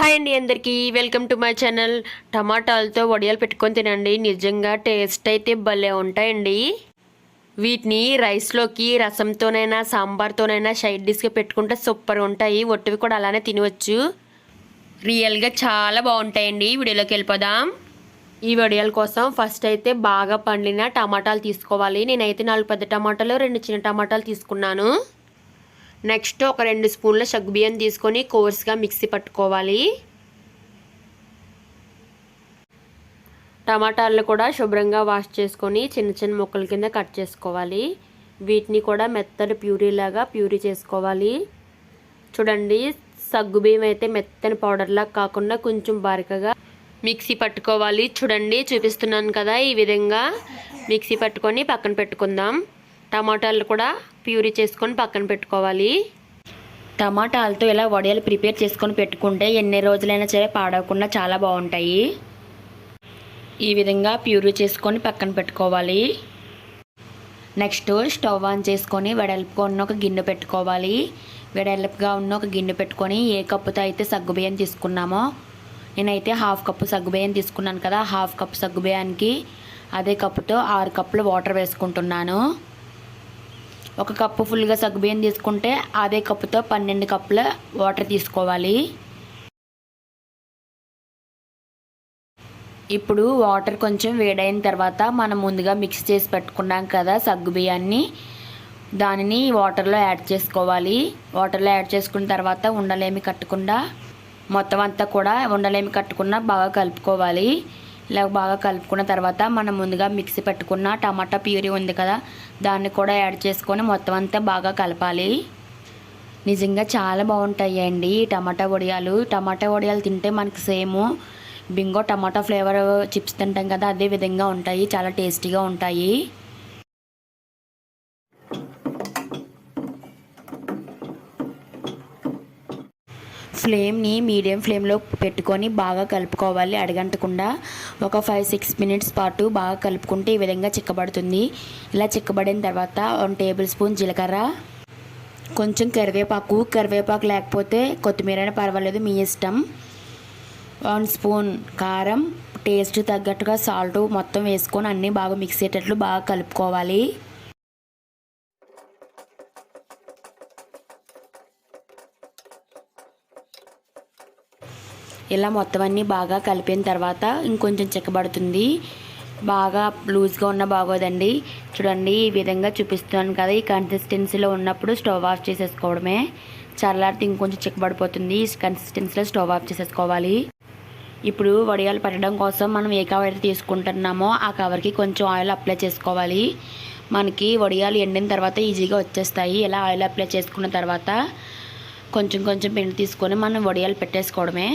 Hi అండి అందరికీ. Welcome to my channel. టమాటాలతో వడియాలు పెట్టుకొని తినండి. నిజంగా టేస్ట్ అయితే భలే ఉంటాయండి. వీటిని రైస్లోకి రసంతోనైనా సాంబార్తోనైనా సైడ్ డిష్గా పెట్టుకుంటే సూపర్ ఉంటాయి. ఒట్టివి కూడా అలానే తినవచ్చు రియల్గా చాలా బాగుంటాయండి. వీడియోలోకి వెళ్ళిపోదాం. ఈ వడియాల కోసం ఫస్ట్ అయితే బాగా పండిన టమాటాలు తీసుకోవాలి. నేనైతే నాలుగు పెద్ద టమాటాలు రెండు చిన్న టమాటాలు తీసుకున్నాను. నెక్స్ట్ ఒక రెండు స్పూన్ల సగ్గుబియ్యం తీసుకొని కోర్స్గా మిక్సీ పట్టుకోవాలి. టమాటాలను కూడా శుభ్రంగా వాష్ చేసుకొని చిన్న చిన్న ముక్కల కింద కట్ చేసుకోవాలి. వీటిని కూడా మెత్తని ప్యూరీలాగా ప్యూరీ చేసుకోవాలి. చూడండి సగ్గుబియ్యం అయితే మెత్తని పౌడర్లా కాకుండా కొంచెం బారికగా మిక్సీ పట్టుకోవాలి. చూడండి చూపిస్తున్నాను కదా ఈ విధంగా. మిక్సీ పట్టుకొని పక్కన పెట్టుకుందాం. టమాటాలు కూడా ప్యూరీ చేసుకొని పక్కన పెట్టుకోవాలి. టమాటాలతో ఇలా వడియాలు ప్రిపేర్ చేసుకొని పెట్టుకుంటే ఎన్ని రోజులైనా సరే పాడవకుండా చాలా బాగుంటాయి. ఈ విధంగా ప్యూరీ చేసుకొని పక్కన పెట్టుకోవాలి. నెక్స్ట్ స్టవ్ ఆన్ చేసుకొని వెడల్పుగా ఉన్న ఒక గిన్నె పెట్టుకోవాలి. వెడల్పుగా ఉన్న ఒక గిన్నె పెట్టుకొని ఏ కప్పుతో అయితే సగ్గుబియ్యం తీసుకున్నామో నేనైతే హాఫ్ కప్పు సగ్గుబియ్యం తీసుకున్నాను కదా హాఫ్ కప్పు సగ్గుబియ్యానికి అదే కప్పుతో ఆరు కప్పులు వాటర్ వేసుకుంటున్నాను. ఒక కప్పు ఫుల్గా సగ్గుబియ్యం తీసుకుంటే అదే కప్పుతో పన్నెండు కప్పుల వాటర్ తీసుకోవాలి. ఇప్పుడు వాటర్ కొంచెం వేడైన తర్వాత మనం ముందుగా మిక్స్ చేసి పెట్టుకున్నాం కదా సగ్గుబియ్యాన్ని. దానిని వాటర్లో యాడ్ చేసుకోవాలి. వాటర్లో యాడ్ చేసుకున్న తర్వాత ఉండలేమి కట్టకుండా మొత్తం అంతా కూడా ఉండలేమి కట్టుకున్న బాగా కలుపుకోవాలి. ఇలా బాగా కలుపుకున్న తర్వాత మనం ముందుగా మిక్సీ పెట్టుకున్న టమాటా ప్యూరీ ఉంది కదా దాన్ని కూడా యాడ్ చేసుకొని మొత్తం అంతా బాగా కలపాలి. నిజంగా చాలా బాగుంటాయి అండి టమాటా వడియాలు. టమాటా వడియాలు తింటే మనకి same Bingo tomato flavour chips తింటాం కదా అదే విధంగా ఉంటాయి చాలా టేస్టీగా ఉంటాయి. ఫ్లేమ్ని మీడియం ఫ్లేమ్లో పెట్టుకొని బాగా కలుపుకోవాలి. అడగంటకుండా ఒక ఫైవ్ సిక్స్ మినిట్స్ పాటు బాగా కలుపుకుంటే ఈ విధంగా చిక్కబడుతుంది. ఇలా చిక్కబడిన తర్వాత వన్ టేబుల్ స్పూన్ జీలకర్ర కొంచెం కరివేపాకు. కరివేపాకు లేకపోతే కొత్తిమీర అయినా పర్వాలేదు మీ ఇష్టం. వన్ స్పూన్ కారం టేస్ట్ తగ్గట్టుగా సాల్ట్ మొత్తం వేసుకొని అన్నీ బాగా మిక్స్ అయ్యేటట్లు బాగా కలుపుకోవాలి. ఇలా మొత్తం అన్నీ బాగా కలిపిన తర్వాత ఇంకొంచెం చిక్కబడుతుంది. బాగా లూజ్గా ఉన్న బాగోదండి. చూడండి ఈ విధంగా చూపిస్తున్నాను కదా ఈ కన్సిస్టెన్సీలో ఉన్నప్పుడు స్టవ్ ఆఫ్ చేసేసుకోవడమే. చల్లారితే ఇంకొంచెం చిక్కబడిపోతుంది. ఈ కన్సిస్టెన్సీలో స్టవ్ ఆఫ్ చేసేసుకోవాలి. ఇప్పుడు వడియాలు పెట్టడం కోసం మనం ఏ కవర్ అయితే తీసుకుంటున్నామో ఆ కవర్కి కొంచెం ఆయిల్ అప్లై చేసుకోవాలి. మనకి వడియాలు ఎండిన తర్వాత ఈజీగా వచ్చేస్తాయి. ఇలా ఆయిల్ అప్లై చేసుకున్న తర్వాత కొంచెం కొంచెం పిండి తీసుకొని మనం వడియాలు పెట్టేసుకోవడమే.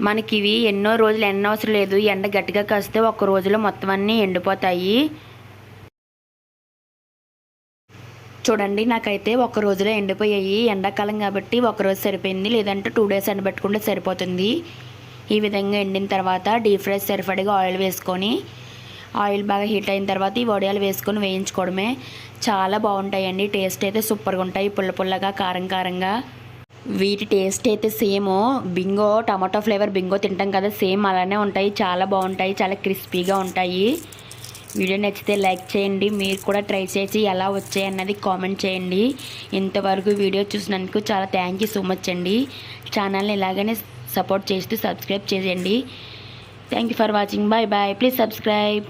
మనకి ఇవి ఎన్నో రోజులు ఎండ అవసరం లేదు. ఎండ గట్టిగా కాస్తే ఒక రోజులో మొత్తం అన్నీ ఎండిపోతాయి. చూడండి నాకైతే ఒక రోజులో ఎండిపోయాయి. ఎండాకాలం కాబట్టి ఒక రోజు సరిపోయింది. లేదంటే టూ డేస్ ఎండబెట్టుకుంటే సరిపోతుంది. ఈ విధంగా ఎండిన తర్వాత డీప్ ఫ్రై సరిపడిగా ఆయిల్ వేసుకొని ఆయిల్ బాగా హీట్ అయిన తర్వాత ఈ వడియాలు వేసుకొని వేయించుకోవడమే. చాలా బాగుంటాయండి. టేస్ట్ అయితే సూపర్గా ఉంటాయి. పుల్ల పుల్లగా కారం కారంగా. వీటి టేస్ట్ అయితే same. Bingo tomato flavour Bingo తింటాం కదా సేమ్ అలానే ఉంటాయి. చాలా బాగుంటాయి చాలా క్రిస్పీగా ఉంటాయి. వీడియో నచ్చితే లైక్ చేయండి మీరు కూడా ట్రై చేసి ఎలా వచ్చాయి అన్నది కామెంట్ చేయండి. ఇంతవరకు వీడియో చూసినందుకు చాలా థ్యాంక్ యూ సో మచ్ అండి. ఛానల్ని ఇలాగనే సపోర్ట్ చేస్తూ సబ్స్క్రైబ్ చేయండి thank you for watching. Bye bye. Please subscribe.